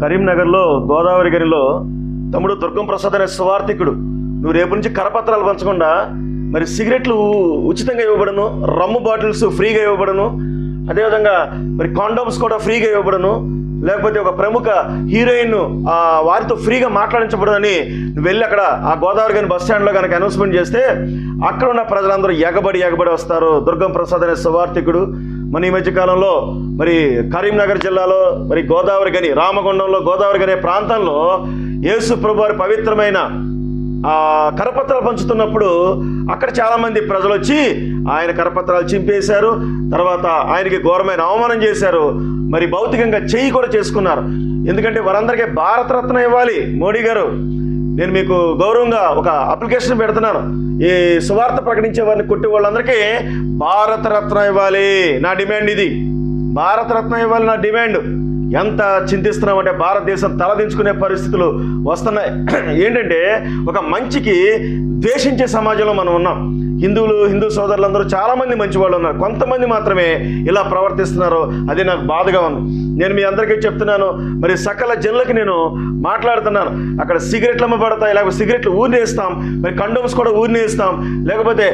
కరీంనగర్లో గోదావరి గనిలో తమ్ముడు దుర్గం ప్రసాద్ అనే స్వార్థికుడు. నువ్వు రేపు నుంచి కరపత్రాలు పంచకుండా మరి సిగరెట్లు ఉచితంగా ఇవ్వబడను రమ్ము బాటిల్స్ ఫ్రీగా ఇవ్వబడను అదేవిధంగా మరి కాండోమ్స్ కూడా ఫ్రీగా ఇవ్వబడను. లేకపోతే ఒక ప్రముఖ హీరోయిన్ వారితో ఫ్రీగా మాట్లాడించబడదని వెళ్ళి అక్కడ ఆ గోదావరి గని బస్ స్టాండ్లో కనుక అనౌన్స్మెంట్ చేస్తే అక్కడ ఉన్న ప్రజలందరూ ఎగబడి ఎగబడి వస్తారు. దుర్గం ప్రసాద్ అనే సువార్థికుడు. మన ఈ మధ్యకాలంలో మరి కరీంనగర్ జిల్లాలో మరి గోదావరి గని రామగుండంలో గోదావరి గని ప్రాంతంలో యేసు ప్రభు వారి పవిత్రమైన కరపత్రాలు పంచుతున్నప్పుడు అక్కడ చాలా మంది ప్రజలు వచ్చి ఆయన కరపత్రాలు చింపేశారు తర్వాత ఆయనకి ఘోరమైన అవమానం చేశారు మరి భౌతికంగా చెయ్యి కూడా చేసుకున్నారు. ఎందుకంటే వారందరికీ భారతరత్న ఇవ్వాలి మోడీ గారు. నేను మీకు గౌరవంగా ఒక అప్లికేషన్ పెడుతున్నాను. ఈ సువార్త ప్రకటించే వారిని కొట్టే వాళ్ళందరికీ భారతరత్న ఇవ్వాలి నా డిమాండ్ ఇది. భారతరత్న ఇవ్వాలి నా డిమాండ్. ఎంత చింతిస్తున్నామంటే భారతదేశం తలదించుకునే పరిస్థితులు వస్తున్నాయి. ఏంటంటే ఒక మంచికి ద్వేషించే సమాజంలో మనం ఉన్నాం. హిందువులు హిందూ సోదరులందరూ చాలామంది మంచివాళ్ళు ఉన్నారు. కొంతమంది మాత్రమే ఇలా ప్రవర్తిస్తున్నారు. అది నాకు బాధగా ఉంది. నేను మీ అందరికీ చెప్తున్నాను మరి సకల జనులకి నేను మాట్లాడుతున్నాను. అక్కడ సిగరెట్లు అమ్మబడతాయి లేకపోతే సిగరెట్లు ఊరినేస్తాం మరి కండోమ్స్ కూడా ఊరినేస్తాం లేకపోతే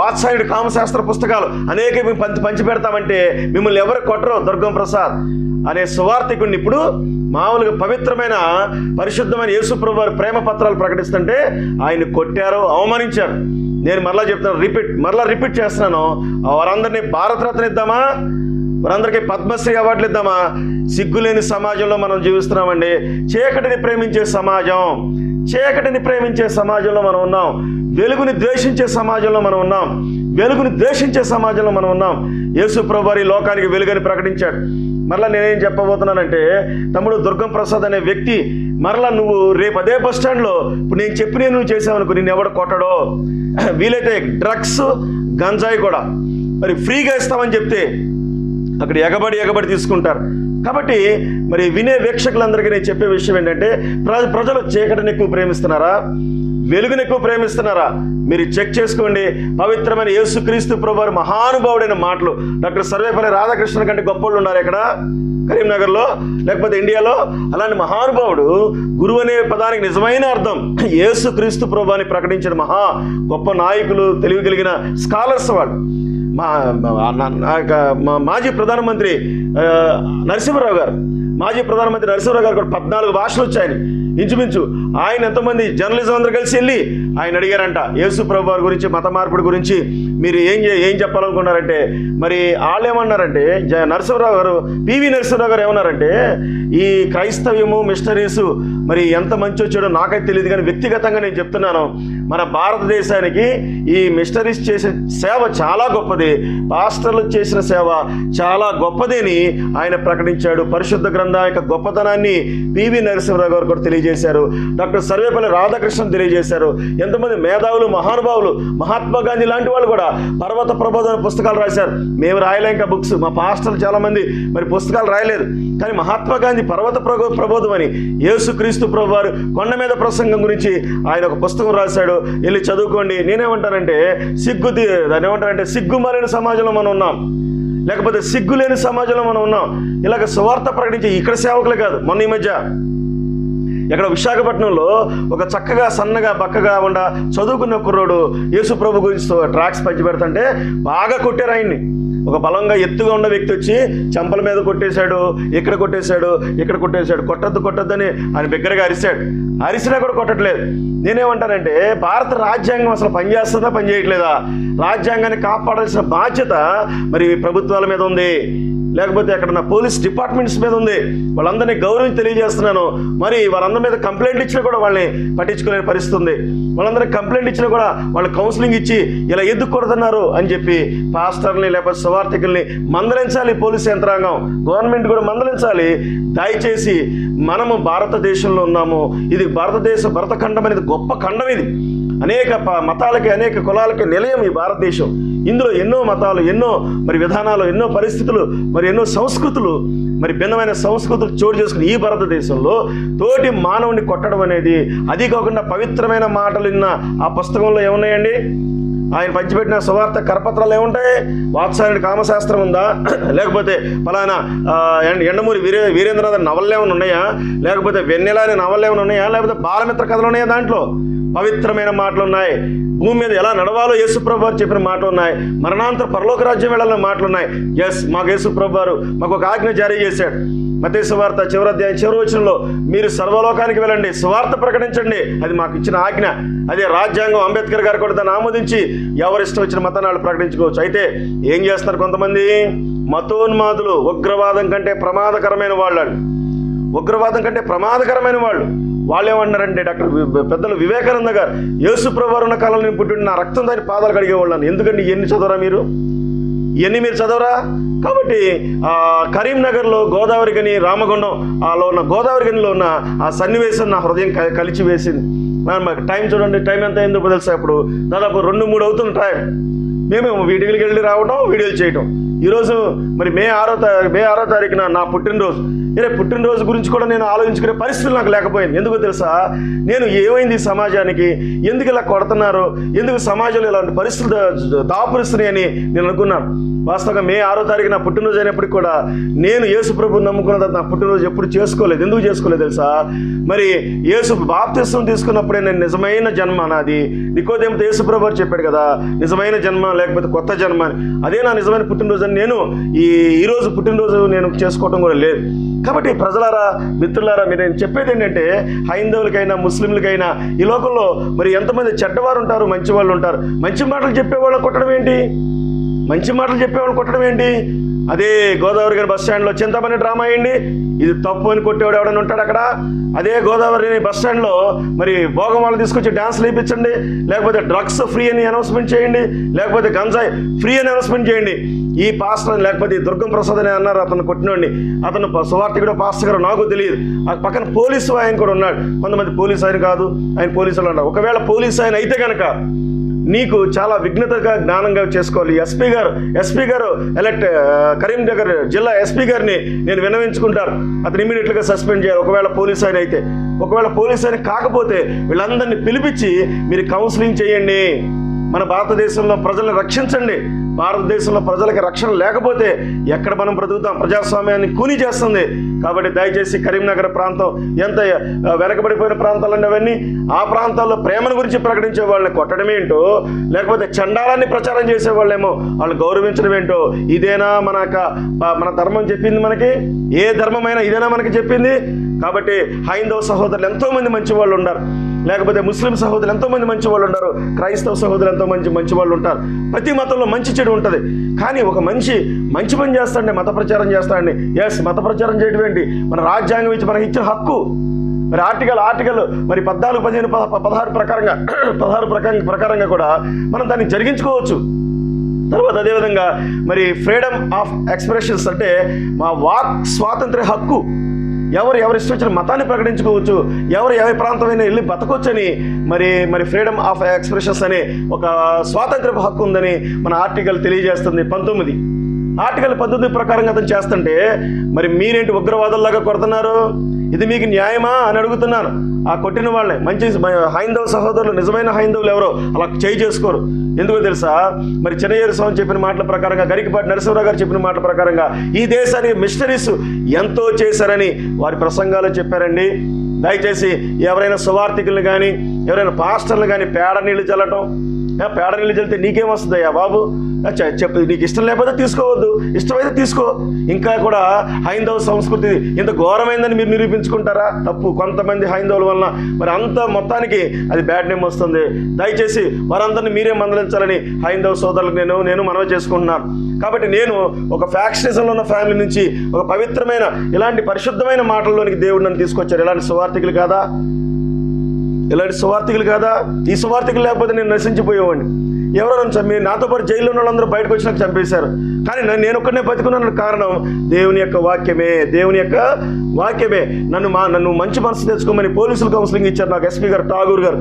వాత్సాయుడు కామశాస్త్ర పుస్తకాలు అనేక మేము పంచి పంచి పెడతామంటే మిమ్మల్ని ఎవరు కొట్టరు దుర్గం ప్రసాద్ అనే సువార్థికుడిని ఇప్పుడు మామూలుగా పవిత్రమైన పరిశుద్ధమైన యేసుప్రభు వారి ప్రేమ పత్రాలు ప్రకటిస్తుంటే ఆయన కొట్టారు అవమానించారు. నేను మరలా చెప్తున్నాను రిపీట్ మరలా రిపీట్ చేస్తున్నాను. వారందరినీ భారతరత్న ఇద్దామా? వారందరికీ పద్మశ్రీ అవార్డులు ఇద్దామా? సిగ్గులేని సమాజంలో మనం జీవిస్తున్నామండి. చీకటిని ప్రేమించే సమాజం. చీకటిని ప్రేమించే సమాజంలో మనం ఉన్నాం. వెలుగుని ద్వేషించే సమాజంలో మనం ఉన్నాం. వెలుగుని ద్వేషించే సమాజంలో మనం ఉన్నాం. యేసు ప్రభువారి లోకానికి వెలుగని ప్రకటించాడు. మరలా నేనేం చెప్పబోతున్నానంటే తమ్ముడు దుర్గం ప్రసాద్ అనే వ్యక్తి మరలా నువ్వు రేపు అదే బస్ స్టాండ్లో ఇప్పుడు నేను చెప్పిన నువ్వు చేసావనుకో నిన్ను ఎవడు కొట్టడో? వీలైతే డ్రగ్స్ గంజాయి కూడా. మరి ఫ్రీగా ఇస్తామని చెప్తే అక్కడ ఎగబడి ఎగబడి తీసుకుంటారు. కాబట్టి మరి వినే వీక్షకులందరికీ నేను చెప్పే విషయం ఏంటంటే ప్ర ప్రజలు చీకటిని ఎక్కువ ప్రేమిస్తున్నారా? వెలుగుని ఎక్కువ ప్రేమిస్తున్నారా? మీరు చెక్ చేసుకోండి. పవిత్రమైన యేసుక్రీస్తు ప్రభు మహానుభావుడైన మాటలు. డాక్టర్ సర్వేపల్లి రాధాకృష్ణ కంటే గొప్పోళ్ళు ఉన్నారు ఇక్కడ కరీంనగర్లో లేకపోతే ఇండియాలో. అలాంటి మహానుభావుడు గురువు అనే పదానికి నిజమైన అర్థం యేసు క్రీస్తు ప్రభు ప్రకటించిన మహా గొప్ప నాయకులు తెలివి కలిగిన స్కాలర్స్ వాళ్ళు. మా యొక్క మా మాజీ ప్రధానమంత్రి నరసింహరావు గారు మాజీ ప్రధానమంత్రి నరసింహరావు గారు కూడా పద్నాలుగు భాషలు వచ్చాయని. ఇంచుమించు ఆయన ఎంతమంది జర్నలిజం అందరూ కలిసి వెళ్ళి ఆయన అడిగారంట యేసు ప్రభు వారి గురించి మత మార్పిడి గురించి మీరు ఏం ఏం చెప్పాలనుకున్నారంటే మరి వాళ్ళు ఏమన్నారంటే జ- నరసింహరావు గారు పివి నరసింహరావు గారు ఏమన్నారంటే ఈ క్రైస్తవ్యము మిషనరీస్ మరి ఎంత మంచి వచ్చాడో నాకైతే తెలియదు కానీ వ్యక్తిగతంగా నేను చెప్తున్నాను. మన భారతదేశానికి ఈ మిషనరీస్ చేసిన సేవ చాలా గొప్పది. పాస్టర్లు చేసిన సేవ చాలా గొప్పదని అని ఆయన ప్రకటించాడు. పరిశుద్ధ గ్రంథం యొక్క గొప్పతనాన్ని పివి నరసింహరావు గారు కూడా తెలియజేశారు. డాక్టర్ సర్వేపల్లి రాధాకృష్ణ తెలియజేశారు. ఎంతమంది మేధావులు మహానుభావులు మహాత్మా గాంధీ లాంటి వాళ్ళు కూడా పర్వత ప్రబోధన పుస్తకాలు రాశారు. మేము రాయలే ఇంకా బుక్స్. మా పాస్టర్లు చాలామంది మరి పుస్తకాలు రాయలేదు. కానీ మహాత్మా గాంధీ పర్వత ప్రబో ప్రబోధం అని యేసుక్రీస్తు ప్రభు వారు కొండ మీద ప్రసంగం గురించి ఆయన ఒక పుస్తకం రాశాడు. వెళ్ళి చదువుకోండి. నేనేమంటానంటే సిగ్గు ది- దాన్ని ఏమంటారంటే సిగ్గు సమాజంలో మనం ఉన్నాం. లేకపోతే సిగ్గు లేని సమాజంలో మనం ఉన్నాం. ఇలాగ సువార్త ప్రకటించే ఇక్కడ సేవకులే కాదు మొన్న ఈ మధ్య. ఇక్కడ విశాఖపట్నంలో ఒక చక్కగా సన్నగా బక్కగా ఉండ చదువుకున్న కుర్రోడు యేసు ప్రభు గురించి ట్రాక్స్ పంచి పెడతంటే బాగా కొట్టారు ఆయన్ని. ఒక బలంగా ఎత్తుగా ఉన్న వ్యక్తి వచ్చి చెంపల మీద కొట్టేశాడు ఇక్కడ కొట్టేశాడు ఇక్కడ కొట్టేశాడు కొట్టద్దు కొట్టద్దని ఆయన బిగ్గరగా అరిశాడు. అరిసినా కూడా కొట్టట్లేదు. నేనేమంటానంటే భారత రాజ్యాంగం అసలు పనిచేస్తుందా పనిచేయట్లేదా రాజ్యాంగాన్ని కాపాడాల్సిన బాధ్యత మరి ప్రభుత్వాల మీద ఉంది. లేకపోతే అక్కడ నా పోలీస్ డిపార్ట్మెంట్స్ మీద ఉంది. వాళ్ళందరినీ గౌరవం తెలియజేస్తున్నాను. మరి వాళ్ళందరి మీద కంప్లైంట్ ఇచ్చినా కూడా వాళ్ళని పట్టించుకునే పరిస్థితి ఉంది వాళ్ళందరికీ కంప్లైంట్ ఇచ్చినా కూడా వాళ్ళు కౌన్సిలింగ్ ఇచ్చి ఇలా ఎందుకు అని చెప్పి పాస్టర్ని లేకపోతే సువార్థికుల్ని మందలించాలి పోలీస్ యంత్రాంగం. గవర్నమెంట్ కూడా మందలించాలి. దయచేసి మనము భారతదేశంలో ఉన్నాము. ఇది భారతదేశ భరతఖండం అనేది గొప్ప ఖండం ఇది. అనేక ప- మతాలకి అనేక కులాలకి నిలయం ఈ భారతదేశం. ఇందులో ఎన్నో మతాలు ఎన్నో మరి విధానాలు ఎన్నో పరిస్థితులు మరి ఎన్నో సంస్కృతులు మరి భిన్నమైన సంస్కృతులు చోటు చేసుకుని ఈ భారతదేశంలో తోటి మానవుని కొట్టడం అనేది అది కాకుండా పవిత్రమైన మాటలు విన్న ఆ పుస్తకంలో ఏమున్నాయండి? ఆయన పంచిపెట్టిన సువార్త కరపత్రాలు ఏముంటాయి? వాత్సాయుడి కామశాస్త్రం ఉందా? లేకపోతే ఫలానా ఎండమూరి వీరే వీరేంద్రనాథ్ నవళ్ళు ఏమైనా ఉన్నాయా? లేకపోతే వెన్నెల అనే నవళ్ళు ఏమైనా ఉన్నాయా? లేకపోతే బాలమిత్ర కథలు ఉన్నాయా దాంట్లో? పవిత్రమైన మాటలు ఉన్నాయి భూమి మీద ఎలా నడవాలో యేసుప్రభు చెప్పిన మాటలు ఉన్నాయి మరణాంతర పరలోక రాజ్యం వెళ్ళాలన్న మాటలు ఉన్నాయి ఎస్ మాకు యేసుప్రభు వారు మాకు ఒక ఆజ్ఞ జారీ చేశాడు. మతేసు వార్త చివరి అధ్యాయం చివరి వచనంలో మీరు సర్వలోకానికి వెళ్ళండి స్వార్థ ప్రకటించండి. అది మాకు ఇచ్చిన ఆజ్ఞ. అదే రాజ్యాంగం అంబేద్కర్ గారు కూడా దాన్ని ఆమోదించి ఎవరిష్టం వచ్చిన మతాన్ని ప్రకటించుకోవచ్చు. అయితే ఏం చేస్తారు కొంతమంది? మతోన్మాదులు ఉగ్రవాదం కంటే ప్రమాదకరమైన వాళ్ళు ఉగ్రవాదం కంటే ప్రమాదకరమైన వాళ్ళు. వాళ్ళు ఏమన్నారంటే డాక్టర్ పెద్దలు వివేకానంద గారు యేసు ఉన్న కాలంలో నేను పుట్టి నా రక్తం దాని పాదాలు కడిగేవాళ్ళని. ఎందుకంటే ఎన్ని చదవరా మీరు? ఇవన్నీ మీరు చదవరా? కాబట్టి కరీంనగర్లో గోదావరి గని రామగుండం ఆలో ఉన్న గోదావరి గనిలో ఉన్న ఆ సన్నివేశం నా హృదయం కలిచివేసింది. వేసింది మరి మాకు టైం చూడండి టైం ఎంత అయిందో తెలుసా ఇప్పుడు? దాదాపు రెండు మూడు అవుతుంది టైం. మేము వీడియోకి వెళ్ళి రావడం వీడియోలు చేయటం. ఈరోజు మరి మే ఆరో మే ఆరో తారీఖున నా పుట్టినరోజు. రేపు పుట్టినరోజు గురించి కూడా నేను ఆలోచించుకునే పరిస్థితులు నాకు లేకపోయింది ఎందుకు తెలుసా? నేను ఏమైంది సమాజానికి? ఎందుకు ఇలా కొడుతున్నారు? ఎందుకు సమాజంలో ఇలాంటి పరిస్థితులు దాపురిస్తున్నాయని నేను అనుకున్నాను. వాస్తవంగా మే ఆరో తారీఖు నా పుట్టినరోజు అయినప్పటికీ కూడా నేను యేసు ప్రభు నమ్ముకున్న తర్వాత నా పుట్టినరోజు ఎప్పుడు చేసుకోలేదు. ఎందుకు చేసుకోలేదు తెలుసా? మరి యేసు బాప్తిస్వం తీసుకున్నప్పుడే నేను నిజమైన జన్మ నాది నికోదేమితో యేసు ప్రభు చెప్పాడు కదా నిజమైన జన్మ లేకపోతే కొత్త జన్మ అని. అదే నా నిజమైన పుట్టినరోజు అని నేను ఈ ఈరోజు రోజు పుట్టినరోజు నేను చేసుకోవటం కూడా లేదు. కాబట్టి ప్రజలారా మిత్రులారా మీరు నేను చెప్పేది ఏంటంటే హైందవులకైనా ముస్లింలకైనా ఈ లోకంలో మరి ఎంతమంది చెడ్డవారు ఉంటారు మంచి వాళ్ళు ఉంటారు. మంచి మాటలు చెప్పేవాళ్ళు కొట్టడం ఏంటి? మంచి మాటలు చెప్పేవాడిని కొట్టడం ఏంటి? అదే గోదావరి గారి బస్ స్టాండ్లో చింతమని డ్రామా అయ్యండి ఇది తప్పు అని కొట్టేవాడు ఎవడని ఉంటాడు అక్కడ? అదే గోదావరి బస్ స్టాండ్లో మరి భోగమాలు తీసుకొచ్చి డ్యాన్స్లు వేయించండి లేకపోతే డ్రగ్స్ ఫ్రీ అని అనౌన్స్మెంట్ చేయండి లేకపోతే గంజాయి ఫ్రీ అని అనౌన్స్మెంట్ చేయండి. ఈ పాస్టర్ అని లేకపోతే ఈ దుర్గం ప్రసాద్ అని అన్నారు అతను కొట్టినోడిని. అతను సువార్త సువార్థికుడు పాస్టర్ గారు నాకు తెలియదు. ఆ పక్కన పోలీసు ఆయన కూడా ఉన్నాడు. కొంతమంది పోలీసు ఆయన కాదు ఆయన పోలీసులు అన్నారు ఒకవేళ పోలీసు ఆయన అయితే కనుక నీకు చాలా విఘ్నతగా జ్ఞానంగా చేసుకోవాలి. ఎస్పీ గారు ఎస్పీ గారు ఎలక్ట్ కరీంనగర్ జిల్లా ఎస్పీ గారిని నేను వినవించుకుంటాను. అతను ఇమీడియట్గా సస్పెండ్ చేయాలి. ఒకవేళ పోలీస్ ఆయన అయితే. ఒకవేళ పోలీస్ ఆయన కాకపోతే వీళ్ళందరినీ పిలిపించి మీరు కౌన్సిలింగ్ చేయండి. మన భారతదేశంలో ప్రజలను రక్షించండి. భారతదేశంలో ప్రజలకి రక్షణ లేకపోతే ఎక్కడ మనం బ్రతుకుతాం? ప్రజాస్వామ్యాన్ని కూని చేస్తుంది. కాబట్టి దయచేసి కరీంనగర్ ప్రాంతం ఎంత వెనకబడిపోయిన ప్రాంతాలండి అవన్నీ ఆ ప్రాంతాల్లో ప్రేమను గురించి ప్రకటించే వాళ్ళని కొట్టడం ఏంటో లేకపోతే చండాలాన్ని ప్రచారం చేసే వాళ్ళేమో వాళ్ళని గౌరవించడం ఏంటో ఇదేనా మన మన ధర్మం చెప్పింది మనకి? ఏ ధర్మమైనా ఇదేనా మనకి చెప్పింది? కాబట్టి హైందవ సహోదరులు ఎంతోమంది మంచి వాళ్ళు ఉన్నారు. లేకపోతే ముస్లిం సహోదరులు ఎంతోమంది మంచి వాళ్ళు ఉన్నారు. క్రైస్తవ సహోదరులు ఎంతో మంచి మంచి వాళ్ళు ఉంటారు. ప్రతి మతంలో మంచి చెడు ఉంటుంది. కానీ ఒక మనిషి మంచి పని చేస్తాడండి మత ప్రచారం చేస్తాడండి ఎస్ మత ప్రచారం చేయడం ఏంటి? మన రాజ్యాంగం ఇచ్చి మనకి ఇచ్చిన హక్కు. మరి ఆర్టికల్ ఆర్టికల్ మరి పద్నాలుగు పదిహేను పదహారు ప్రకారంగా పదహారు ప్రకారం ప్రకారంగా కూడా మనం దాన్ని జరిగించుకోవచ్చు. తర్వాత అదేవిధంగా మరి ఫ్రీడమ్ ఆఫ్ ఎక్స్ప్రెషన్స్ అంటే మా వాక్ స్వాతంత్ర్య హక్కు. ఎవరు ఎవరి ఇష్టం వచ్చిన మతాన్ని ప్రకటించుకోవచ్చు. ఎవరు ఎవరి ప్రాంతమైనా వెళ్ళి బతకొచ్చని మరి మరి ఫ్రీడమ్ ఆఫ్ ఎక్స్ప్రెషన్స్ అనే ఒక స్వాతంత్ర హక్కు ఉందని మన ఆర్టికల్ తెలియజేస్తుంది. పంతొమ్మిది. ఆర్టికల్ పద్ధతి ప్రకారంగా అతను చేస్తుంటే మరి మీరేంటి ఉగ్రవాదుల్లాగా కొడుతున్నారు? ఇది మీకు న్యాయమా? అని అడుగుతున్నాను. ఆ కొట్టిన వాళ్ళని మంచి హైందవ సహోదరులు నిజమైన హైందవులు ఎవరో అలా చేయి చేసుకోరు. ఎందుకో తెలుసా? మరి చిన్నయ్యరు స్వామి చెప్పిన మాటల ప్రకారంగా గరికపాటి నరసింహరావు గారు చెప్పిన మాటల ప్రకారంగా ఈ దేశానికి మిషనరీస్ ఎంతో చేశారని వారి ప్రసంగాలు చెప్పారండి. దయచేసి ఎవరైనా సువార్థికులు కానీ ఎవరైనా పాస్టర్లు కానీ పేడ నీళ్ళు చల్లటం పేడ నీళ్ళు చల్లితే నీకేమొస్తుందయ్యా బాబు? ఆ, చెప్పు నీకు ఇష్టం లేకపోతే తీసుకోవద్దు. ఇష్టమైతే తీసుకో. ఇంకా కూడా హైందవ సంస్కృతి ఇంత ఘోరమైందని మీరు నిరూపించుకుంటారా? తప్పు. కొంతమంది హైందవుల వలన మరి అంత మొత్తానికి అది బ్యాడ్ నేమ్ వస్తుంది. దయచేసి వారందరిని మీరే మందలించాలని హైందవ సోదరులకు నేను నేను మనవి చేసుకుంటున్నాను. కాబట్టి నేను ఒక ఫ్యాక్షనిజంలో ఉన్న ఫ్యామిలీ నుంచి ఒక పవిత్రమైన ఇలాంటి పరిశుద్ధమైన మాటల్లోనికి దేవుడు నన్ను తీసుకొచ్చారు. ఇలాంటి సువార్థికులు కాదా? ఇలాంటి సువార్థికులు కాదా? ఈ సువార్థికులు లేకపోతే నేను నశించిపోయేవాడిని. ఎవరో నన్ను చంపి నాతో పాటు జైల్లో ఉన్న వాళ్ళందరూ బయటకు వచ్చినాక చంపేశారు. కానీ నన్ను నేను ఒక్కడనే బతుకున్నాను కారణం దేవుని యొక్క వాక్యమే. దేవుని యొక్క వాక్యమే. నన్ను మా నన్ను మంచి మనసు తెచ్చుకోమని పోలీసులు కౌన్సిలింగ్ ఇచ్చారు నాకు ఎస్పీ గారు ఠాగూర్ గారు.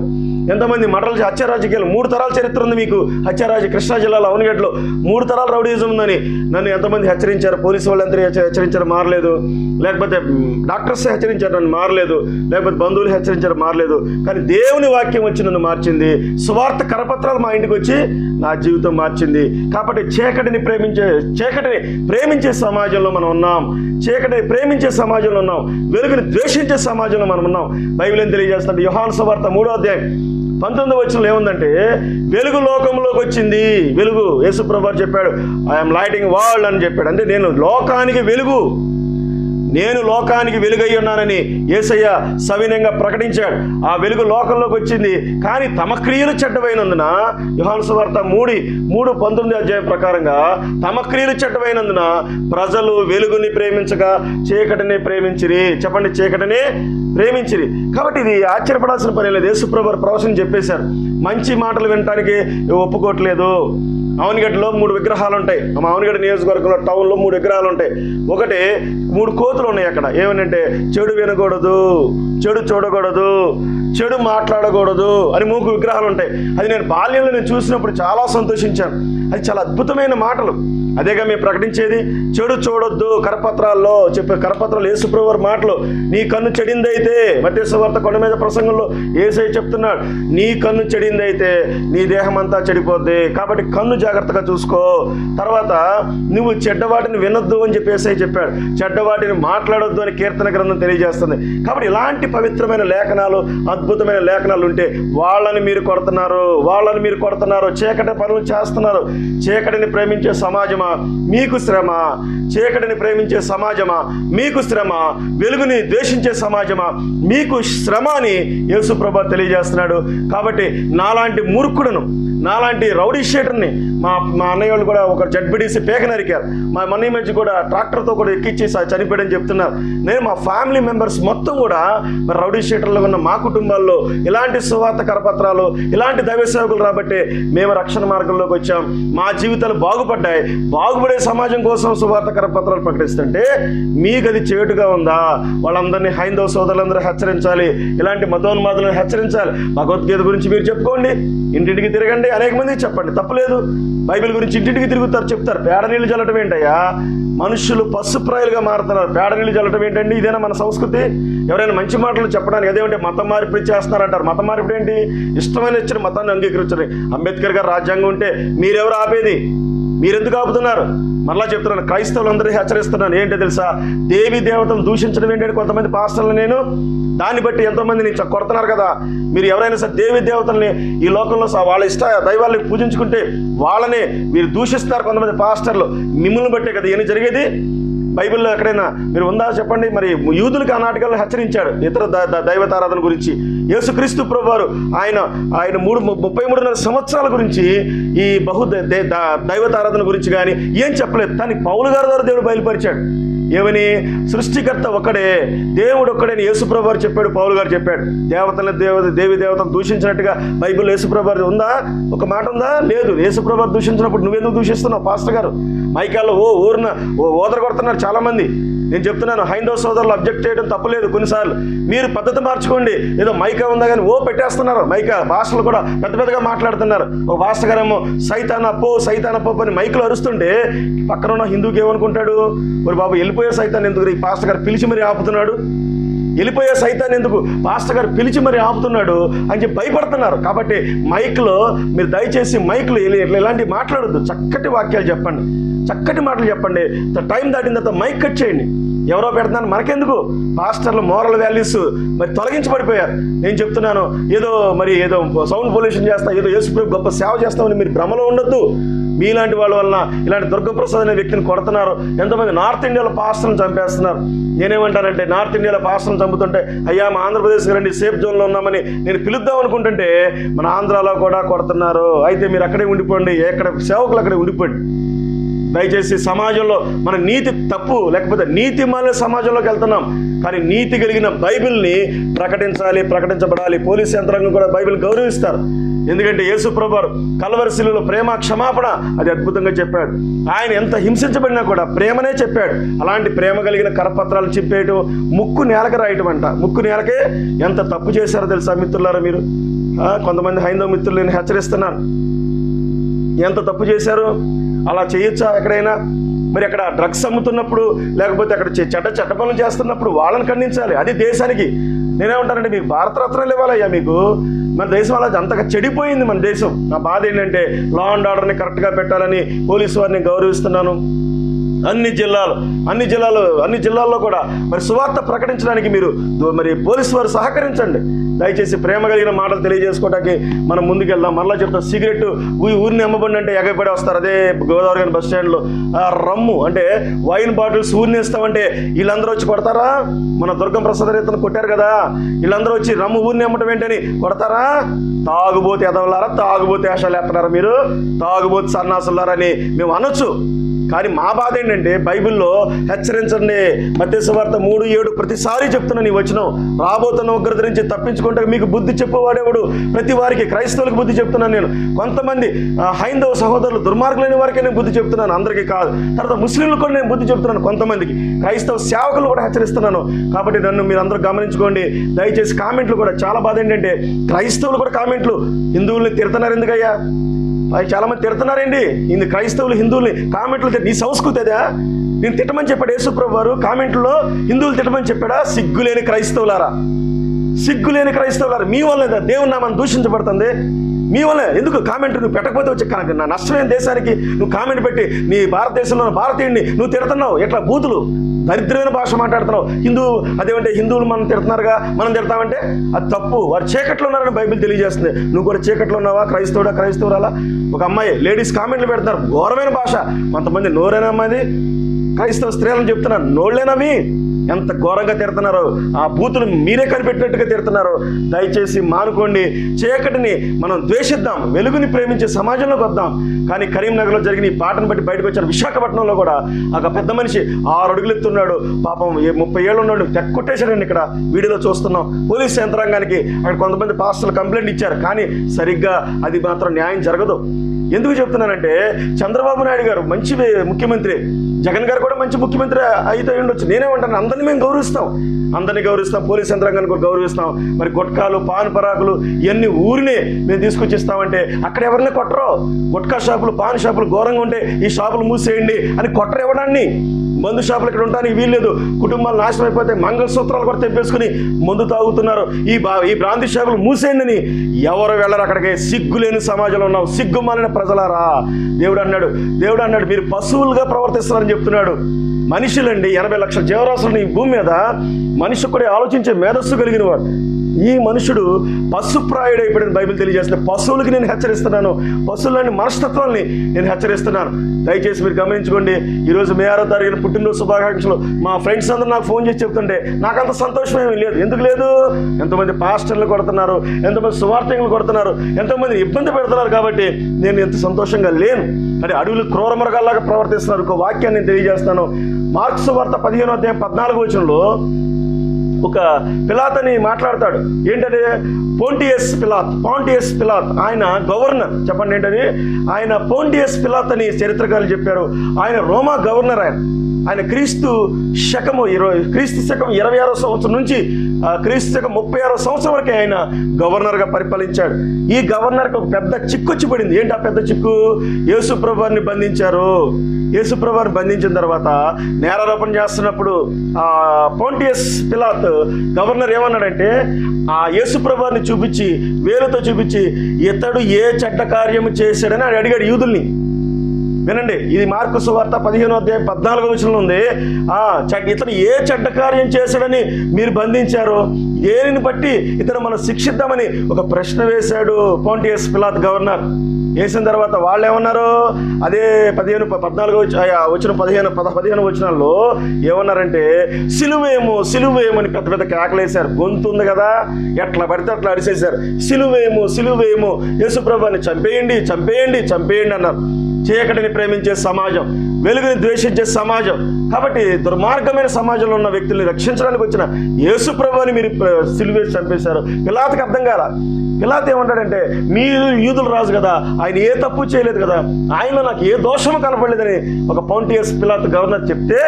ఎంతమంది మటలు హత్య రాజకీయాలు. మూడు తరాల చరిత్ర ఉంది మీకు. హత్యరాజ కృష్ణా జిల్లాలో అవనిగడ్డలో. మూడు తరాల రౌడీజం ఉందని నన్ను ఎంతమంది హెచ్చరించారు? పోలీసు వాళ్ళు ఎంత హెచ్చరించారు మారలేదు. లేకపోతే డాక్టర్స్ హెచ్చరించారు నన్ను మారలేదు. లేకపోతే బంధువులు హెచ్చరించారు మారలేదు. కానీ దేవుని వాక్యం వచ్చి నన్ను మార్చింది. సువార్త కరపత్రాలు మా ఇంటికి వచ్చి నా జీవితం మార్చింది. కాబట్టి చీకటిని ప్రేమించే చీకటిని ప్రేమించే సమాజంలో మనం ఉన్నాం. చీకటిని ప్రేమించే సమాజంలో ఉన్నాం. వెలుగుని ద్వేషించే సమాజంలో మనం ఉన్నాం. బైబిల్ ఏం తెలియజేస్తుంది? యోహాను సువార్త మూడో అధ్యాయం పంతొమ్మిది వచ్చిన ఏముందంటే వెలుగు లోకంలోకి వచ్చింది. వెలుగు. యేసుప్రభు చెప్పాడు ఐఎమ్ లైటింగ్ వరల్డ్ అని చెప్పాడు. అంటే నేను లోకానికి వెలుగు. నేను లోకానికి వెలుగై ఉన్నానని యేసయ్య సవినయంగా ప్రకటించాడు. ఆ వెలుగు లోకంలోకి వచ్చింది. కానీ తమ క్రియలు చెడ్డమైనందున యుహాంసవార్త మూడి మూడు పంతొమ్మిది అధ్యాయం ప్రకారంగా తమ క్రియలు చెడ్డమైనందున ప్రజలు వెలుగుని ప్రేమించగా చీకటిని ప్రేమించిరి. చెప్పండి చీకటిని ప్రేమించిరి. కాబట్టి ఇది ఆశ్చర్యపడాల్సిన పని లేదు. యేసుప్రభు ప్రవచనం చెప్పేశారు. మంచి మాటలు వినటానికి ఒప్పుకోవట్లేదు. అవనిగడ్డలో మూడు విగ్రహాలు ఉంటాయి మా అవనిగడ్డ నియోజకవర్గంలో టౌన్లో మూడు విగ్రహాలు ఉంటాయి ఒకటి మూడు కోతులు ఉన్నాయి అక్కడ. ఏమనంటే చెడు వినకూడదు చెడు చూడకూడదు చెడు మాట్లాడకూడదు అని మూకు విగ్రహాలు ఉంటాయి. అది నేను బాల్యంలో నేను చూసినప్పుడు చాలా సంతోషించాను. అది చాలా అద్భుతమైన మాటలు. అదేగా మేము ప్రకటించేది చెడు చూడొద్దు కరపత్రాల్లో చెప్పే కరపత్రాలు ఏసుప్రవర్ మాటలు. నీ కన్ను చెడిందైతే మత్స్యవార్త కొండ మీద ప్రసంగంలో ఏసై చెప్తున్నాడు. నీ కన్ను చెడిందైతే నీ దేహం అంతా చెడిపోద్ది. కాబట్టి కన్ను జాగ్రత్తగా చూసుకో. తర్వాత నువ్వు చెడ్డవాటిని వినొద్దు అని చెప్పేసి చెప్పాడు. చెడ్డవాటిని మాట్లాడొద్దు అని కీర్తన గ్రంథం తెలియజేస్తుంది. కాబట్టి ఇలాంటి పవిత్రమైన లేఖనాలు అద్భుతమైన లేఖనాలు ఉంటే వాళ్ళని మీరు కొడుతున్నారు వాళ్ళని మీరు కొడుతున్నారు చీకటి పనులు చేస్తున్నారు. చీకటిని ప్రేమించే సమాజమా? మీకు శ్రమ. చీకటిని ప్రేమించే సమాజమా? మీకు శ్రమ. వెలుగుని ద్వేషించే సమాజమా? మీకు శ్రమ అని యేసుప్రభ తెలియజేస్తున్నాడు. కాబట్టి నాలాంటి మూర్ఖుడను నాలాంటి రౌడీషీటర్ని మా మా అన్నయ్య వాళ్ళు కూడా ఒక జడ్బిడిసి పేక నరికారు మా మనీ మధ్య కూడా ట్రాక్టర్తో కూడా ఎక్కించి చనిపోయాడని చెప్పి చెప్తున్నారు నేను మా ఫ్యామిలీ మెంబర్స్ మొత్తం కూడా మరి రౌడీ షీటర్లో ఉన్న మా కుటుంబాల్లో ఇలాంటి సువార్త కరపత్రాలు ఇలాంటి దైవ సేవకులు రాబట్టే మేము రక్షణ మార్గంలోకి వచ్చాం. మా జీవితాలు బాగుపడ్డాయి. బాగుపడే సమాజం కోసం సువార్త కరపత్రాలు ప్రకటిస్తుంటే మీకు అది చేటుగా ఉందా? వాళ్ళందరినీ హైందవ సోదరులందరూ హెచ్చరించాలి. ఇలాంటి మతోన్మాదులను హెచ్చరించాలి. భగవద్గీత గురించి మీరు చెప్పుకోండి. ఇంటింటికి తిరగండి. అనేక మందికి చెప్పండి. తప్పలేదు బైబిల్ గురించి ఇంటింటికి తిరుగుతారు చెప్తారు. పేడ నీళ్ళు చల్లటం ఏంటయ్యా? మనుషులు పశుప్రాయులుగా మారుతున్నారు. పేడ నీళ్ళు చల్లటం ఏంటండి? ఇదేనా మన సంస్కృతి? ఎవరైనా మంచి మాటలు చెప్పడానికి అదేమంటే మతం మార్పిడి చేస్తున్నారంటారు మతం మార్పిడి ఏంటి? ఇష్టమైన ఇచ్చిన మతాన్ని అంగీకరించండి అంబేద్కర్ గారు రాజ్యాంగం ఉంటే మీరెవరు ఆపేది? మీరెందుకు ఆపుతున్నారు? మరలా చెప్తున్నాను క్రైస్తవులందరూ హెచ్చరిస్తున్నాను. ఏంటో తెలుసా? దేవి దేవతలు దూషించడం ఏంటంటే కొంతమంది పాస్టర్లు నేను దాన్ని బట్టి ఎంతోమంది నేను కొడుతున్నారు కదా. మీరు ఎవరైనా సరే దేవి దేవతల్ని ఈ లోకంలో వాళ్ళ ఇష్ట దైవాల్ని పూజించుకుంటే వాళ్ళని మీరు దూషిస్తారు కొంతమంది పాస్టర్లు. మిమ్మల్ని బట్టే కదా ఇవన్నీ జరిగేది. బైబిల్లో ఎక్కడైనా మీరు ఉందా చెప్పండి? మరి యూదులకు ఆ నాటకాలను హెచ్చరించాడు ఇతర ద- దైవతారాధన గురించి. యేసుక్రీస్తు ప్రభు వారు ఆయన ఆయన మూడు ముప్పై మూడున్నర సంవత్సరాల గురించి ఈ బహు దైవతారాధన గురించి కానీ ఏం చెప్పలేదు. కానీ పౌలు గారి ద్వారా దేవుడు బయలుపరిచాడు. ఏమని? సృష్టికర్త ఒక్కడే దేవుడు ఒక్కడే యేసుప్రభు గారు చెప్పాడు పౌలు గారు చెప్పాడు. దేవతలను దేవ దేవి దేవతలు దూషించినట్టుగా బైబిల్ యేసుప్రభు ఉందా? ఒక మాట ఉందా? లేదు. యేసుప్రభు దూషించినప్పుడు నువ్వెందుకు దూషిస్తున్నావు పాస్టర్ గారు? మైకాల్లో ఓ ఊరిన ఓ ఓదర కొడుతున్నారు చాలామంది. నేను చెప్తున్నాను హైందవ సోదరులు అబ్జెక్ట్ చేయడం తప్పలేదు కొన్నిసార్లు. మీరు పద్ధతి మార్చుకోండి. ఏదో మైకా ఉందా కానీ ఓ పెట్టేస్తున్నారు. మైకా భాషలు కూడా పెద్ద పెద్దగా మాట్లాడుతున్నారు. ఓ భాషగారేమో సైతాన పో సైతాన పో అని మైకులు అరుస్తుంటే పక్కన ఉన్న హిందూకి ఏమనుకుంటాడు? మరి బాబు వెళ్ళిపోయే సైతాన్ని ఎందుకు ఈ పాస్టర్ గారు పిలిచి మరి ఆపుతున్నాడు? వెళ్ళిపోయే సైతాన్ని ఎందుకు? పాస్టర్ గారు పిలిచి మరి ఆపుతున్నాడు అని చెప్పి భయపడుతున్నారు. కాబట్టి మైక్లో మీరు దయచేసి మైక్లో ఇట్లా ఇలాంటి మాట్లాడొద్దు. చక్కటి వాక్యాలు చెప్పండి. చక్కటి మాటలు చెప్పండి. టైం దాటిన తర్వాత మైక్ కట్ చేయండి. ఎవరో పెడుతున్నారు? మనకెందుకు? పాస్టర్లు మోరల్ వాల్యూస్ మరి తొలగించబడిపోయారు. నేను చెప్తున్నాను ఏదో మరి ఏదో సౌండ్ పొల్యూషన్ చేస్తా ఏదో యేసుప్రభు గొప్ప సేవ చేస్తామని మీరు భ్రమలో ఉండొద్దు. మీలాంటి వాళ్ళ వలన ఇలాంటి దుర్గప్రసాద్ అనే వ్యక్తిని కొడుతున్నారు. ఎంతమంది నార్త్ ఇండియాలో పాస్టర్ని చంపేస్తున్నారు. నేనేమంటానంటే నార్త్ ఇండియాలో పాస్టర్ని చంపుతుంటే అయ్యా మా ఆంధ్రప్రదేశ్ రండి సేఫ్ జోన్లో ఉన్నామని నేను పిలుద్దాం అనుకుంటుంటే మన ఆంధ్రాలో కూడా కొడుతున్నారు. అయితే మీరు అక్కడే ఉండిపోండి ఎక్కడ సేవకులు అక్కడే ఉండిపోండి. దయచేసి సమాజంలో మన నీతి తప్పు లేకపోతే నీతి మళ్ళీ సమాజంలోకి వెళ్తున్నాం. కానీ నీతి కలిగిన బైబిల్ని ప్రకటించాలి ప్రకటించబడాలి. పోలీస్ యంత్రాంగం కూడా బైబిల్ గౌరవిస్తారు. ఎందుకంటే యేసు ప్రభు కలవరశిలులో ప్రేమ క్షమాపణ అది అద్భుతంగా చెప్పాడు. ఆయన ఎంత హింసించబడినా కూడా ప్రేమనే చెప్పాడు. అలాంటి ప్రేమ కలిగిన కరపత్రాలు చెప్పేయటం ముక్కు నేలకి రాయటం అంట. ముక్కు నేలకే ఎంత తప్పు చేశారో తెలుసా మిత్రులారా మీరు? కొంతమంది హైందవ మిత్రులు నేను హెచ్చరిస్తున్నాను. ఎంత తప్పు చేశారు అలా చేయొచ్చా ఎక్కడైనా? మరి అక్కడ డ్రగ్స్ అమ్ముతున్నప్పుడు లేకపోతే అక్కడ చె- చెడ్డ పనులు చేస్తున్నప్పుడు వాళ్ళని ఖండించాలి. అది దేశానికి. నేనేమంటానంటే మీకు భారతరత్నాలు ఇవ్వాలయ్యా మీకు. మన దేశం అలా అంతగా చెడిపోయింది మన దేశం. నా బాధ ఏంటంటే లా అండ్ ఆర్డర్ని కరెక్ట్గా పెట్టాలని పోలీసు వారిని గౌరవిస్తున్నాను. అన్ని జిల్లాలు అన్ని జిల్లాలు అన్ని జిల్లాల్లో కూడా మరి సువార్త ప్రకటించడానికి మీరు మరి పోలీసు వారు సహకరించండి. దయచేసి ప్రేమ కలిగిన మాటలు తెలియజేసుకోవడానికి మనం ముందుకెళ్దాం. మరలా చెప్తాం సిగరెట్ ఊరిని అమ్మబండి అంటే ఎగబడి వస్తారు. అదే గోదావరి గారి బస్ స్టాండ్లో. రమ్ము అంటే వైన్ బాటిల్స్ ఊరిని ఇస్తామంటే వీళ్ళందరూ వచ్చి కొడతారా? మన దుర్గం ప్రసాద్ రీతను కొట్టారు కదా. వీళ్ళందరూ వచ్చి రమ్ము ఊరిని అమ్మటం ఏంటని కొడతారా? తాగుబోతే ఎదవలారా తాగుబోతే వేషాలు వేస్తున్నారా మీరు? తాగుబోతే సన్నాసులారని మేము అనొచ్చు. కానీ మా బాధ ఏంటంటే బైబిల్లో హెచ్చరించండి. మత్స్యవార్త మూడు ఏడు ప్రతిసారి చెప్తున్నా నీ వచ్చిన రాబోతున్న ఉగ్రత నుంచి తప్పించుకుంటే మీకు బుద్ధి చెప్పేవాడేవాడు? ప్రతి వారికి క్రైస్తవులకు బుద్ధి చెప్తున్నాను నేను. కొంతమంది ఆ, హైందవ సహోదరులు దుర్మార్గులైన వారికి నేను బుద్ధి చెప్తున్నాను అందరికీ కాదు. తర్వాత ముస్లింలు కూడా నేను బుద్ధి చెప్తున్నాను కొంతమందికి. క్రైస్తవ సేవకులు కూడా హెచ్చరిస్తున్నాను. కాబట్టి నన్ను మీరు అందరూ గమనించుకోండి. దయచేసి కామెంట్లు కూడా. చాలా బాధ ఏంటంటే క్రైస్తవులు కూడా కామెంట్లు. హిందువుల్ని తిడుతున్నారు ఎందుకయ్యా? అవి చాలా మంది తిడుతున్నారండి. ఇది క్రైస్తవులు హిందువుల్ని కామెంట్లు నీ సంస్కృతి అదా. నేను తిట్టమని చెప్పాడు యేసుప్రభు వారు కామెంట్లో హిందువులు తిట్టమని చెప్పాడా? సిగ్గులేని క్రైస్తవులారా. సిగ్గులేని క్రైస్తవులారా. మీ వల్ల దేవుని నామని దూషించబడుతుంది. మీ వల్ల. ఎందుకు? కామెంట్ నువ్వు పెట్టకపోతే వచ్చి కనుక నా నష్టమైన దేశానికి నువ్వు కామెంట్ పెట్టి నీ భారతదేశంలో భారతీయుడిని నువ్వు తిడుతున్నావు. ఎట్లా? బూతులు. దరిద్రమైన భాష మాట్లాడుతున్నావు. హిందూ అదేమంటే హిందువులు మనం తిడుతున్నారుగా మనం తిడతామంటే అది తప్పు. వారు చీకట్లో ఉన్నారని బైబిల్ తెలియజేస్తుంది. నువ్వు కూడా చీకట్లో ఉన్నావా? క్రైస్తవుడా క్రైస్తవురాలా? ఒక అమ్మాయి లేడీస్ కామెంట్లు పెడుతున్నారు. ఘోరమైన భాష. కొంతమంది నోరైన అమ్మాది క్రైస్తవ స్త్రీలను చెప్తున్నారు నోళ్ళేనవి ఎంత ఘోరంగా తిడుతున్నారో? ఆ బూతులు మీరే కనిపెట్టినట్టుగా తిడుతున్నారు. దయచేసి మానుకోండి. చీకటిని మనం ద్వేషిద్దాం వెలుగుని ప్రేమించే సమాజంలోకి వద్దాం. కానీ కరీంనగర్లో జరిగిన ఈ పాటను బట్టి బయటకు వచ్చారు విశాఖపట్నంలో కూడా. ఒక పెద్ద మనిషి ఆరు అడుగులు ఎత్తున్నాడు. పాపం ముప్పై ఏళ్ళు ఉన్నాడు. తెక్కొట్టేశాడండి ఇక్కడ వీడియోలో చూస్తున్నాం. పోలీస్ యంత్రాంగానికి అక్కడ కొంతమంది పాస్టర్లు కంప్లైంట్ ఇచ్చారు. కానీ సరిగ్గా అది మాత్రం న్యాయం జరగదు. ఎందుకు చెప్తున్నానంటే చంద్రబాబు నాయుడు గారు మంచి ముఖ్యమంత్రి. జగన్ గారు కూడా మంచి ముఖ్యమంత్రి అయితే ఉండొచ్చు. నేనేమంటాను అందరినీ మేము గౌరవిస్తాం. అందరినీ గౌరవిస్తాం. పోలీస్ యంత్రాంగాన్ని కూడా గౌరవిస్తాం. మరి గుట్కాలు పాన్ పరాకులు ఇవన్నీ ఊరినే మేము తీసుకొచ్చి తీసుకొచ్చిస్తామంటే అక్కడ ఎవరిని కొట్టరు? గుట్కా షాపులు పాన్ షాపులు ఘోరంగా ఉంటే ఈ షాపులు మూసేయండి అని కొట్టరు ఇవ్వడాన్ని మందు షాపులు ఇక్కడ ఉండడానికి వీల్లేదు కుటుంబాలు నాశనం అయిపోతే మంగళసూత్రాలు కూడా తెప్పేసుకుని మందు తాగుతున్నారు. ఈ బా ఈ బ్రాంతి షాపులు మూసేయండి అని ఎవరు వెళ్ళరు అక్కడికి. సిగ్గులేని సమాజంలో ఉన్నావు. సిగ్గుమాలిన ప్రజలారా. దేవుడు అన్నాడు. దేవుడు అన్నాడు మీరు పశువులుగా ప్రవర్తిస్తారని చెప్తున్నాడు. మనుషులండి ఎనభై లక్షల జీవరాశులు ఈ భూమి మీద మనిషి కూడా ఆలోచించే మేధస్సు కలిగిన వాడు. ఈ మనుషుడు పశుప్రాయుడైపోయిన బైబిల్ తెలియజేస్తుంది. పశువులకి నేను హెచ్చరిస్తున్నాను. పశువులని మనస్తత్వాల్ని నేను హెచ్చరిస్తున్నాను. దయచేసి మీరు గమనించుకోండి. ఈరోజు మే ఆరో తారీఖున పుట్టినరోజు శుభాకాంక్షలు. మా ఫ్రెండ్స్ అందరూ నాకు ఫోన్ చేసి చెప్తుంటే నాకు అంత సంతోషం ఏమీ లేదు. ఎందుకు లేదు? ఎంతమంది పాస్టర్లు కొడుతున్నారు. ఎంతోమంది సువార్థకులు కొడుతున్నారు. ఎంతోమంది ఇబ్బంది పెడుతున్నారు కాబట్టి నేను ఎంత సంతోషంగా లేను. అంటే అడవులు క్రూర మృగాల్లాగా ప్రవర్తిస్తున్నారు. ఒక వాక్యాన్ని నేను తెలియజేస్తాను. మార్క్స్ వార్త పదిహేనో అధ్యాయం పద్నాలుగు వచ్చినలో ఒక పిలాత్ అని మాట్లాడతాడు. ఏంటంటే పోంటియస్ పిలాత్ పాంటియస్ పిలాత్. ఆయన గవర్నర్. చెప్పండి ఏంటని ఆయన పోంటియస్ పిలాత్ అని చరిత్రకారులు చెప్పారు. ఆయన రోమా గవర్నర్ ఆయన. ఆయన క్రీస్తు శకము ఇరవై క్రీస్తు శకం ఇరవై ఆరో సంవత్సరం నుంచి ఆ, క్రీస్తు శకం ముప్పై ఆరో సంవత్సరం వరకే ఆయన గవర్నర్గా పరిపాలించాడు. ఈ గవర్నర్కి ఒక పెద్ద చిక్కు వచ్చి పడింది. ఏంటి ఆ పెద్ద చిక్కు? యేసు బంధించారు. యేసుప్రభుని బంధించిన తర్వాత నేరారోపణ చేస్తున్నప్పుడు పోంటియస్ పిలాత్ గవర్నర్ ఏమన్నాడంటే ఆ యేసుప్రభాని చూపించి వేలుతో చూపించి ఇతడు ఏ చెడ్డ కార్యము చేశాడని అడిగాడు యూదుల్ని. వినండి ఇది మార్కు సువార్త పదిహేనో అధ్యాయం పద్నాలుగో వచనంలో ఉంది. ఆ చెడ్డ ఇతను ఏ చెడ్డ కార్యం చేశాడని మీరు బంధించారు దేనిని బట్టి ఇతను మనం శిక్షిద్దామని ఒక ప్రశ్న వేశాడు పాంటియస్ పిలాత్ గవర్నర్. వేసిన తర్వాత వాళ్ళు ఏమన్నారు అదే పదిహేను పద్నాలుగు వచ్చిన పదిహేను పద పదిహేను వచనాల్లో ఏమన్నారంటే సిలువేమో సిలువేమో అని పెద్ద పెద్ద కేకలేశారు గొంతు ఉంది కదా ఎట్లా పడితే అట్లా అరిసేశారు. సిలువేమో సిలువేమో యేసుప్రభుని చంపేయండి చంపేయండి చంపేయండి అన్నారు. చీకటిని ప్రేమించే సమాజం వెలుగుని ద్వేషించే సమాజం. కాబట్టి దుర్మార్గమైన సమాజంలో ఉన్న వ్యక్తుల్ని రక్షించడానికి వచ్చిన యేసు ప్రభుని మీరు ప్ర- సిలువేసి చంపేశారు. పిలాతకి అర్థం కాల. పిలాత్ ఏమంటాడంటే మీరు యూదులు రాజు కదా ఆయన ఏ తప్పు చేయలేదు కదా ఆయనలో నాకు ఏ దోషము కనపడలేదని ఒక పౌంటియస్ పిలాత్ గవర్నర్ చెప్తే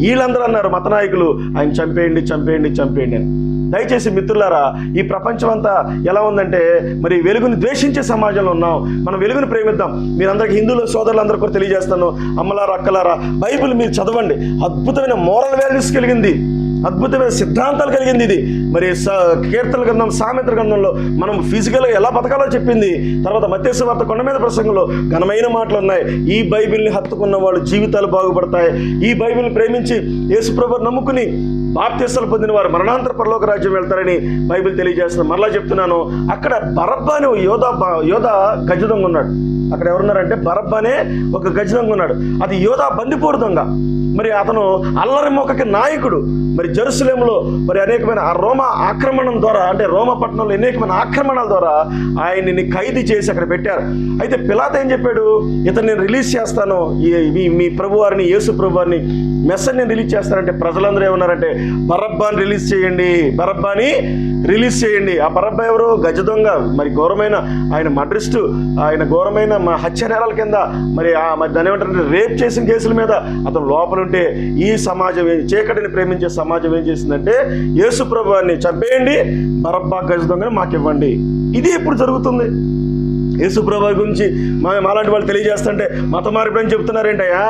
వీళ్ళందరూ అన్నారు మత నాయకులు ఆయన చంపేయండి చంపేయండి చంపేయండి అని. దయచేసి మిత్రులారా ఈ ప్రపంచం అంతా ఎలా ఉందంటే మరి వెలుగుని ద్వేషించే సమాజంలో ఉన్నాం మనం వెలుగుని ప్రేమిద్దాం. మీరందరికీ హిందువుల సోదరులందరూ కూడా తెలియజేస్తాను. అమ్మలారా అక్కలారా బైబిల్ మీరు చదవండి. అద్భుతమైన మోరల్ వాల్యూస్ కలిగింది. అద్భుతమైన సిద్ధాంతాలు కలిగింది ఇది. మరి కీర్తన గ్రంథం సామెత్ర గ్రంథంలో మనం ఫిజికల్గా ఎలా బతకాలో చెప్పింది. తర్వాత మత్స్య వార్త కొండ మీద ప్రసంగంలో ఘనమైన మాటలు ఉన్నాయి. ఈ బైబిల్ని హత్తుకున్న వాళ్ళు జీవితాలు బాగుపడతాయి. ఈ బైబిల్ని ప్రేమించి యేసుప్రభు నమ్ముకుని బాప్తీసాలు పొందిన వారు మరణాంతర పరలోక రాజ్యం వెళ్తారని బైబిల్ తెలియజేస్తుంది. మరలా చెప్తున్నాను అక్కడ బరబ్బా అనే ఓ యోధ బ- యోధ గజదొంగ ఉన్నాడు. అక్కడ ఎవరున్నారంటే బరబ్బనే ఒక గజదొంగ ఉన్నాడు. అది యోధ బందిపోరు దొంగ. మరి అతను అల్లరి మొక్కకి నాయకుడు. మరి జరుసలేములో మరి అనేకమైన ఆ రోమ ఆక్రమణం ద్వారా అంటే రోమ పట్టణంలో అనేకమైన ఆక్రమణల ద్వారా ఆయన్ని ఖైదీ చేసి అక్కడ పెట్టారు. అయితే పిలాత ఏం చెప్పాడు? ఇతను నేను రిలీజ్ చేస్తాను. మీ- మీ ప్రభువారిని యేసు ప్రభువారిని మెస్సని నేను రిలీజ్ చేస్తానంటే ప్రజలందరూ ఏమన్నారంటే బరబ్బాని రిలీజ్ చేయండి బరబ్బాని రిలీజ్ చేయండి. ఆ బరబ్బా ఎవరు? గజ దొంగ. మరి ఘోరమైన ఆయన మడ్రిస్టు ఆయన ఘోరమైన మా హత్య నేరాల కింద మరి ఆ మరి దాని ఏమంటారంటే రేప్ చేసిన కేసుల మీద అతను లోపల ఉంటే ఈ సమాజం చీకటిని ప్రేమించే సమాజం ఏం చేసిందంటే యేసు ప్రభువాన్ని చంపేయండి బరబ్బా గజ దొంగని మాకు ఇవ్వండి ఇది ఎప్పుడు జరుగుతుంది? యేసుప్రభు గురించి మా మాలాంటి వాళ్ళు తెలియజేస్తుంటే మత మార్పిడి అని చెప్తున్నారేంటయ్యా?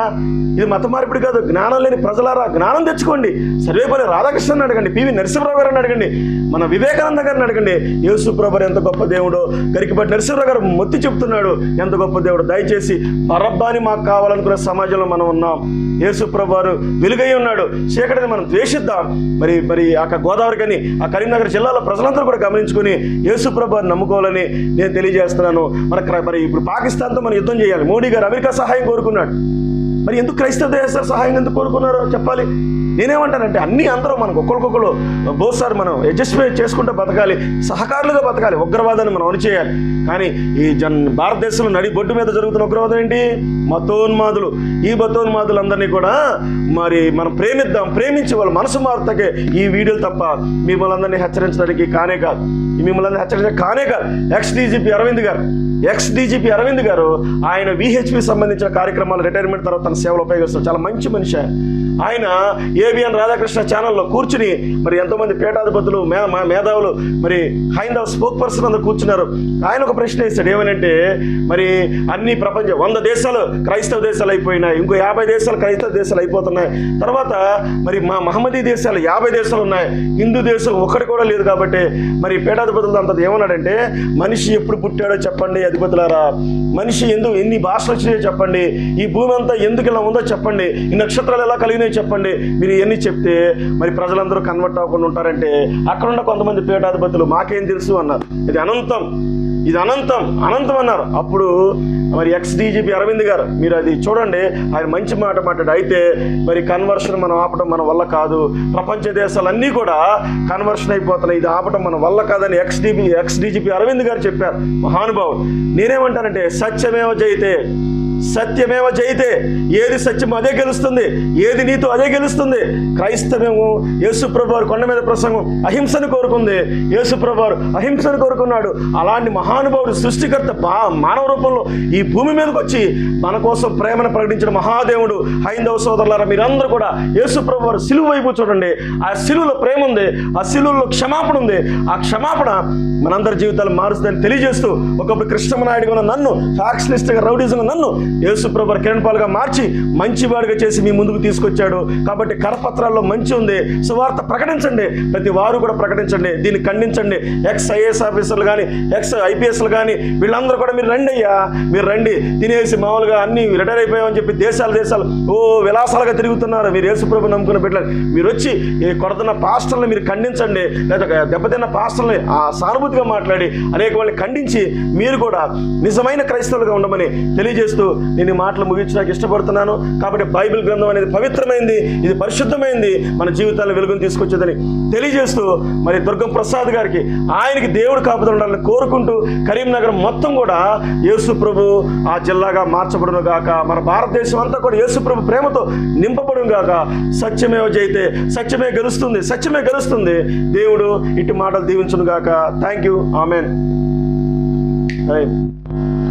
ఇది మత మార్పిడి కాదు జ్ఞానం లేని ప్రజలారా? జ్ఞానం తెచ్చుకోండి. సర్వేపల్లి రాధాకృష్ణని అడగండి పివి నరసింహరావు గారిని అడగండి మన వివేకానంద గారిని అడగండి. యేసుప్రభర్ ఎంత గొప్ప దేవుడో గరికిపడి నరసింహరావు గారు మొత్తి చెప్తున్నాడు ఎంత గొప్ప దేవుడు. దయచేసి పరబ్బాని మాకు కావాలనుకునే సమాజంలో మనం ఉన్నాం. యేసుప్రభారు వెలుగై ఉన్నాడు. చీకటిని మనం ద్వేషిద్దాం. మరి మరి ఆ గోదావరి కానీ ఆ కరీంనగర్ జిల్లాలో ప్రజలందరూ కూడా గమనించుకుని యేసుప్రభు నమ్ముకోవాలని నేను తెలియజేస్తున్నాను. మరి మరి ఇప్పుడు పాకిస్తాన్తో మనం యుద్ధం చేయాలి. మోడీ గారు అమెరికా సహాయం కోరుకున్నాడు. మరి ఎందుకు క్రైస్తవ దేశాలు సహాయం ఎందుకు కోరుకున్నారో చెప్పాలి. నేనేమంటానంటే అన్ని అందరూ మనకు ఒక్కొక్కరు బోసారి మనం అడ్జస్ట్మెంట్ చేసుకుంటూ బతకాలి సహకారులుగా బతకాలి ఉగ్రవాదాన్ని మనం అణిచేయాలి. కానీ ఈ జన్ భారతదేశంలో నడి బొడ్డు మీద జరుగుతున్న ఉగ్రవాదం ఏంటి? మతోన్మాదులు. ఈ మతోన్మాదులందరినీ కూడా మరి మనం ప్రేమిద్దాం ప్రేమించి వాళ్ళ మనసు మారుతకే ఈ వీడియోలు తప్ప మిమ్మల్ని అందరినీ హెచ్చరించడానికి కానే కాదు. మిమ్మల్ని అందరినీ హెచ్చరించడానికి కానే కాదు. ఎక్స్ డీజీపీ అరవింద్ గారు ఎక్స్ డీజీపీ అరవింద్ గారు ఆయన విహెచ్పి సంబంధించిన కార్యక్రమాలు రిటైర్మెంట్ తర్వాత తన సేవలు ఉపయోగిస్తారు చాలా మంచి మనిషి ఆయన. ఆయన ఏబిఎన్ రాధాకృష్ణ ఛానల్లో కూర్చుని మరి ఎంతోమంది పీఠాధిపతులు మే మా మేధావులు మరి హైందవ స్పోక్ పర్సన్ అందరు కూర్చున్నారు. ఆయన ఒక ప్రశ్న వేశాడు ఏమనంటే మరి అన్ని ప్రపంచం వంద దేశాలు క్రైస్తవ దేశాలు అయిపోయినాయి ఇంకో యాభై దేశాలు క్రైస్తవ దేశాలు అయిపోతున్నాయి. తర్వాత మరి మా మహమ్మదీ దేశాలు యాభై దేశాలు ఉన్నాయి హిందూ దేశం ఒక్కటి కూడా లేదు కాబట్టి మరి పీఠాధిపతులతో అంత ఏమన్నాడంటే మనిషి ఎప్పుడు పుట్టాడో చెప్పండి అధిపతులారా. మనిషి ఎందుకు ఎన్ని భాషలు వచ్చినాయో చెప్పండి. ఈ భూమి అంతా ఎందుకు ఇలా ఉందో చెప్పండి. ఈ నక్షత్రాలు ఎలా కలిగినాయో చెప్పండి. మీరు ఎన్ని చెప్తే మరి ప్రజలందరూ కన్వర్ట్ అవ్వకుండా ఉంటారంటే అక్కడున్న కొంతమంది పీఠాధిపతులు మాకేం తెలుసు అన్నారు. ఇది అనంతం. ఇది అనంతం. అనంతం అన్నారు. అప్పుడు మరి ఎక్స్ డీజీపీ అరవింద్ గారు మీరు అది చూడండి. ఆయన మంచి మాట మాట్లాడు అయితే మరి కన్వర్షన్ మనం ఆపడం మన వల్ల కాదు. ప్రపంచ దేశాలన్నీ కూడా కన్వర్షన్ అయిపోతున్నాయి. ఇది ఆపడం మన వల్ల కాదని ex DB ex DGP Aravind గారు చెప్పారు. మహానుభావుడు. నేనేమంటానంటే సత్యమేవ జయితే సత్యమేవ జయితే ఏది సత్యం అదే గెలుస్తుంది ఏది నీతో అదే గెలుస్తుంది. క్రైస్తవ్యము యేసుప్రభువారు కొండ మీద ప్రసంగం అహింసను కోరుకుంది. యేసుప్రభువారు అహింసను కోరుకున్నాడు. అలాంటి మహానుభావుడు సృష్టికర్త బా మానవ రూపంలో ఈ భూమి మీదకి వచ్చి మన కోసం ప్రేమను ప్రకటించిన మహాదేవుడు హైందవ సోదరులారా మీరందరూ కూడా యేసుప్రభువారు సిలువ వైపు చూడండి. ఆ సిలువలో ప్రేమ ఉంది ఆ సిలువలో క్షమాపణ ఉంది. ఆ క్షమాపణ మనందరి జీవితాలు మారుస్తుందని తెలియజేస్తూ ఒకప్పుడు కృష్ణమనాయుడుగా ఉన్న నన్ను ఫ్యాక్షనిస్ట్గా రౌడీజంగా నన్ను యేసుప్రభు కిరణ్ పాలుగా మార్చి మంచివాడిగా చేసి మీ ముందుకు తీసుకొచ్చాడు. కాబట్టి కరపత్రాల్లో మంచి ఉంది. సువార్త ప్రకటించండి. ప్రతి వారు కూడా ప్రకటించండి. దీన్ని ఖండించండి. ఎక్స్ ఐఏఎస్ ఆఫీసర్లు కానీ ఎక్స్ ఐపీఎస్లు కానీ వీళ్ళందరూ కూడా మీరు రండి అయ్యా. మీరు రండి. తినేసి మామూలుగా అన్ని రిటైర్ అయిపోయామని చెప్పి దేశాలు దేశాలు ఓ విలాసాలుగా తిరుగుతున్నారు. మీరు యేసుప్రభు నమ్ముకున్న బిడ్డలు. మీరు వచ్చి ఈ కొడుతున్న పాస్టర్ని మీరు ఖండించండి. లేదా దెబ్బతిన్న పాస్టర్ని ఆ సానుభూతిగా మాట్లాడి అనేక వాళ్ళని ఖండించి మీరు కూడా నిజమైన క్రైస్తవులుగా ఉండమని తెలియజేస్తూ నేను మాటలు ముగించడానికి ఇష్టపడుతున్నాను. కాబట్టి బైబిల్ గ్రంథం అనేది పవిత్రమైంది ఇది పరిశుద్ధమైంది మన జీవితాలను వెలుగును తీసుకొచ్చేదని తెలియజేస్తూ మరి దుర్గం ప్రసాద్ గారికి ఆయనకి దేవుడు కాపుదలు ఉండాలని కోరుకుంటూ కరీంనగర్ మొత్తం కూడా యేసు ప్రభు ఆ జిల్లాగా మార్చబడును గాక. మన భారతదేశం అంతా కూడా యేసు ప్రభు ప్రేమతో నింపబడును గాక. సత్యమేవ జైతే సత్యమే గెలుస్తుంది సత్యమే గెలుస్తుంది. దేవుడు ఇటు మాటలు దీవించును గాక. Thank you amen. thêm.